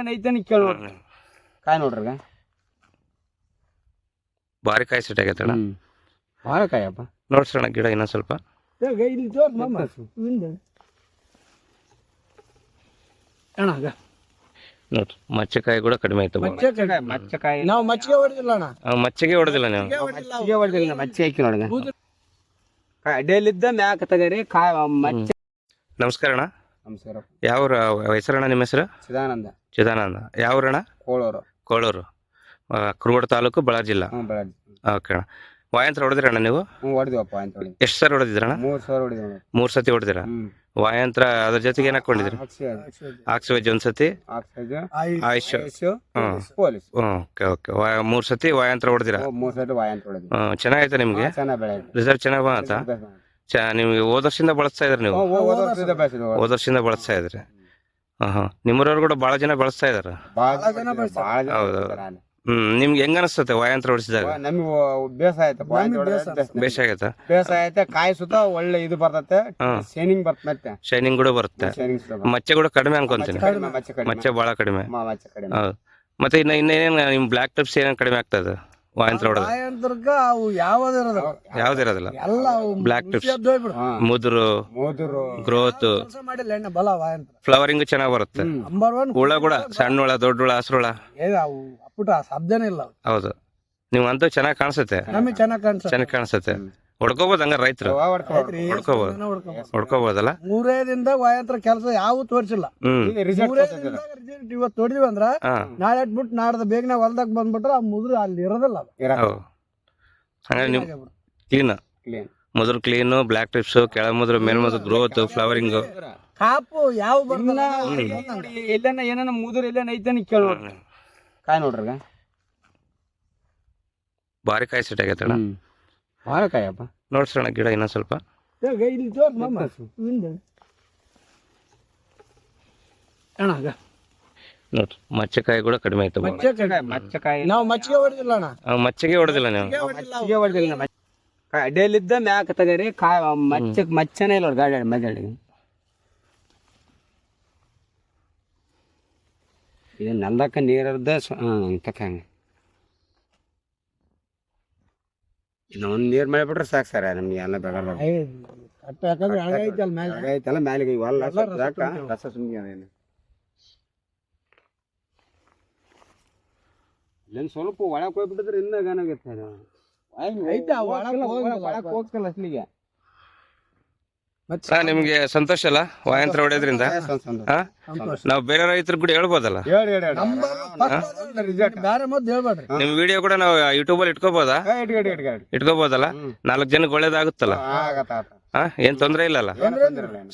ಕೇಳಿ ನೋಡ್ರಿ ಕಾಯಿ ನೋಡ್ರಿ ಈಗ. ಭಾರಿ ಕಾಯಿ ಸೆಟ್ ಆಗೈತೆ ಅಣ್ಣ ಹ್ಮ್. ಭಾಳ ಕಾಯಪ್ಪ ನೋಡ್ಸೋಣ ಗಿಡ ಇನ್ನೊಂದ್ ಸ್ವಲ್ಪ. ಇಲ್ಲಿ ಅಣ್ಣ ಆಗ. ನೋಡ್ರಿ ಮಚ್ಚಕಾಯಿ ಕೂಡ ಕಡಿಮೆ ಆಯ್ತು. ಮಚ್ಚಕಾಯಿ. ಮಚ್ಚಕಾಯಿ. ನಾವು ಮಚ್ಚಿಗೆ ಹೊಡೆದಿಲ್ಲ ಅಣ್ಣ. ಮಚ್ಚಗೆ ಹೊಡೆದಿಲ್ಲ ನೀವು. ಮಚ್ಚಿಗೆ ಹೊಡ್ದಿಲ್ಲ ಮಚ್ಚಿ ಹಾಕಿ ಮ್ಯಾಕ ತಗರಿ ಕಾಯಿ ಮಚ್ಚ. ನಮಸ್ಕಾರ ಅಣ್ಣ. ನಮಸ್ಕಾರ. ಯಾವ ಹೆಸರಣ್ಣ ನಿಮ್ಮ ಹೆಸರು? ಚಿದಾನಂದ. ಚಿದಾನಂದ. ಯಾವ್ರಣ್ಣ ಕೋಳೂರು. ಕೋಳೂರು. ಕುರುಗೋಡು ತಾಲೂಕು ಬಳ್ಳಾರಿ ಜಿಲ್ಲಾ. ಹ್ಞೂ ಬೆಳಗ್ಗೆ ಓಕೆ ಅಣ್ಣ. ವಾಯಂತ್ರ ಹೊಡೆದಿರಣ್ಣ ನೀವು? ಹ್ಞೂ ಹೊಡೆದಿವಪ್ಪ ಅಂತ ಹೊಡಿ ಎಷ್ಟು ಸರ್ ಹೊಡೆದಿದ್ರಣ್ಣ? ಮೂರು ಸಾವಿರ ಹೊಡಿದ್ವಿ ಮೂರ್ ಸತಿ ಹೊಡೆದಿರ? ವಾಯಂತ್ರ ಅದ್ರ ಜೊತೆಗೆ ಏನ್ ಹಾಕೊಂಡಿದ್ರಿ? ಆಕ್ಸಿವೇಜ್ ಒಂದ್ ಸತಿ? ಆಯುಷ್. ಪೊಲೀಸ್. Okay okay. ಮೂರು ಸತಿ ವಾಯಂತ್ರ ಹೊಡೆದಿರ? ಮೂರು ಸತಿ ವಾಯಂತ್ರ ಅಂತ ಹೊಡಿದ್ವಿ ಹ್ಮ್ ಚೆನ್ನಾಗೈತೆ ನಿಮ್ಗೆ? ಚೆನ್ನಾಗಿ ಬೆಳೆ ರಿಸಲ್ಟ್ ಚೆನ್ನಾಗ್ ಬಂತ ಚ ನಿಮ್ಗೆ ಹೋದ ವರ್ಷದಿಂದ ಬಳಸ್ತಾ ಇದ್ರಿ ನೀವು? ಹೋದ ಬೆಳೆಸಿದ್ವಿ ಹೋದ ವರ್ಷದಿಂದ ಬಳಸ್ತಾ ಇದ್ರಿ. ಹಾ ಹಾ ನಿಮ್ಮೂರವ್ರು ಕೂಡ ಬಹಳ ಜನ ಬಳಸ್ತಾ ಇದಾರ? ಭಾಳ ಜನ ಭಾಳ ಜನ ಹೌದು. ಬೆಳೆಸ್ತಾರೆ. ಹ್ಮ್ ನಿಮ್ಗೆ ಹೆಂಗ ಅನಿಸ್ತತೆ ವಾಯಂತ್ರ ಹೊಡಿಸಿದಾಗ ನಮಗೆ ಬೇಸಾಯ ಆಯ್ತು ಬೇಷ ಆಗೈತ? ಬೇಸಾಯ ಆಯ್ತು. ಕಾಯಿ ಸುತ್ತ ಒಳ್ಳೆ ಇದು ಬರ್ತತೆ. ಹಾ. ಶೈನಿಂಗ್ ಮತ್ತೆ. ಶೈನಿಂಗ್ ಕೂಡ ಬರುತ್ತೆ. ಶೈನಿಂಗ್ ಮಚ್ಚೆ ಕೂಡ ಕಡಿಮೆ ಅನ್ಕೊಂತೀನಿ. ಕಡಿಮೆ ಮಚ್ಚ ಕಡಿಮೆ. ಮಚ್ಚೆ ಬಹಳ ಕಡಿಮೆ. ಮ- ಮಚ್ಚೆ ಕಡಿಮೆ. ಹೌದು. ಮತ್ತೆ ಇನ್ನ ಇನ್ನೇನ್ ನಿಮ್ ಬ್ಲಾಕ್ ಟಿಪ್ಸ್ ಏನೇನ್ ಕಡಿಮೆ ಆಗ್ತದೆ ವಾಯಂತ್ರ ಹೊಡೆದ. ಸಾಯಂತ್ರಕ್ಕ ಅವು ಯಾವ್ದಿರೋದು ಯಾವ್ದಿರೋದಿಲ್ಲ ಎಲ್ಲ ಅವು Black tips. ಮುಚ್ಚಿದ್ದು ಹೋಗ್ಬಿಡು. ಹಾ. ಮುದುರು ಮೋದರು. ಗ್ರೋತ್ ಕೆಲ್ಸ ಮಾಡಿಲ್ಲ ಎಣ್ಣೆ ಬಲ ವಾಯಂತ್ರ. ಫ್ಲವರಿಂಗ್ ಚೆನ್ನಾಗಿ ಬರುತ್ತೆ. ನಂಬರ್ ಒನ್ ಹುಳ ಕೂಡ ಸಣ್ಣ ಹುಳ ದೊಡ್ಡ ಹುಳ ಹಸ್ರು ಹುಳ. ಏ ಅವು ಅಪ್ಪುಟ ಶಬ್ದನೇ ಇಲ್ಲ ಅವು. ಹೌದು. ನೀವು ಅಂತೂ ಚೆನ್ನಾಗಿ ಕಾಣಿಸುತ್ತೆ. ನಮಗೆ ಚೆನ್ನಾಗಿ ಕಾಣಿಸುತ್ತೆ. ಚೆನ್ನಾಗಿ ಕಾಣಿಸುತ್ತೆ. ಹೊಡ್ಕೋಬಹುದು ಹಂಗ ರೈತರು. ಹೊಡ್ಕೋಬಹುದು ಹೊಡ್ಕೋಬಹುದಲ್ಲ ಮೂರೇ ದಿನದಾಗ ವಾಯಂತ್ರ ಕೆಲಸ ಯಾವ ತೋರಿಸಿಲ್ಲ. ಹ್ಮ್. ಮೂರೇ ದಿನದಾಗ ಇವತ್ತು ನೋಡಿದ್ವಿ ಅಂದ್ರ ನಾಳೆ ಇಟ್ಬಿಟ್ಟು ನಾಡ್ದ ಬೇಗನೆ ಹೊಲ್ದಾಗ ಬಂದ್ಬಿಟ್ರೆ ಆ ಮುದ್ರ ಅಲ್ಲಿ ಇರೋದಿಲ್ಲ ಅದು. ಹೌದು. ಹಂಗಾರೆ ನಿಮ್ ಕ್ಲೀನ್. ಕ್ಲೀನ್. ಮೊದಲು ಕ್ಲೀನು ಬ್ಲಾಕ್ ಟಿಪ್ಸ್ ಕೆಳ ಮುದ್ರು ಮೇಲ್ ಮೊದಲು ಗ್ರೋತ್ ಫ್ಲವರಿಂಗ್ ಕಾಪು ಯಾವ ಬರ್ತಲ್ಲ ಎಲ್ಲನ ಏನಾನ ಮುದುರು ಎಲ್ಲನ ಐತೆ ನೀ ಕೇಳಿ ನೋಡ್ರಿ. ಕಾಯಿ ನೋಡ್ರಿ ಈಗ. ಭಾರಿ ಕಾಯಿ ಸೆಟ್ ಆಗೈತೆ ಅಣ್ಣ. ಭಾಳ ಕಾಯಪ್ಪ. ನೋಡ್ಸೋಣ ಗಿಡ ಇನ್ನ ಸ್ವಲ್ಪ. ಇಲ್ಲಿ ತೋರ್ಸ್ ಮಾಮ. ಹಿಂದೆ ಅಣ್ಣ. ನೋಡ್ರಿ ಮಚ್ಚಕಾಯಿ ಕೂಡ ಕಡಿಮೆ ಆಯ್ತು. ಮಚ್ಚಕಾಯಿ. ನಾವು ಮಚ್ಚಿಗೆ ಹೊಡೆದಿಲ್ಲ ಅಣ್ಣ. ಆ, ಮಚ್ಚಗೆ ಹೊಡೆದಿಲ್ಲ ನೀವು. ಮಚ್ಚಿಗೆ ಹೊಡ್ದಿಲ್ಲ ಅಡ್ಡಿಯಲ್ಲಿದ್ದ ಮ್ಯಾಕ ತಗರಿ ಕಾಯಿ ಮಚ್ಚ ಮಚ್ಚನೇ ಇಲ್ಲ ಗಾಡಿ ಮಜಾಡಿ ಇದು ನಲ್ದಕ್ಕ ನೀರದ ತಕ್ಕಂಗ ಇನ್ನು ಒಂದು ನೀರು ಮಳೆ ಬಿಟ್ರೆ ಸಾಕು ಸರ್ ನಮ್ಗೆ ಎಲ್ಲ ಯಾಕಂದ್ರೆ ಅಲ್ಲಿ ಮೇಲೆ ಐತಲ್ಲ ಮ್ಯಾಲಿಗೆ ಇವೆಲ್ಲ ರಸ ಅದೇನು? ಇಲ್ಲೇನು ಸ್ವಲ್ಪ ಒಳಕ್ ಹೋಗ್ಬಿಟ್ಟಿದ್ರೆ ಇನ್ನ ಗಾನಾಗುತ್ತೆ ಐತೆ, ಒಳಗ್. ಹೋಗ್ತಲ್ಲ ಅಸ್ಲಿಗೆ ನಿಮ್ಗೆ ಸಂತೋಷ ಅಲ್ಲ? ವಾಯಂತ್ರ ಹೊಡೆಯೋದ್ರಿಂದ? ನಾವು ಬೇರೆ ರೈತರು ಕೂಡ ಹೇಳ್ಬೋದಲ್ಲ? ನಿಮ್ ವಿಡಿಯೋ ಕೂಡ ನಾವು ಯೂಟ್ಯೂಬ್ ಅಲ್ಲಿ ಇಟ್ಕೋಬೋದಾ? ಇಟ್ಕೋಬೋದಲ್ಲ? ನಾಲ್ಕು ಜನಕ್ಕೆ ಒಳ್ಳೇದಾಗುತ್ತಲ್ಲ? ಏನ್ ತೊಂದ್ರೆ ಇಲ್ಲಲ್ಲ?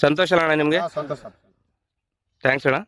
ಸಂತೋಷ ಅಲ್ಲ ಅಣ್ಣ ನಿಮ್ಗೆ? ಸಂತೋಷ ಥ್ಯಾಂಕ್ಸ್ ಅಣ್ಣ.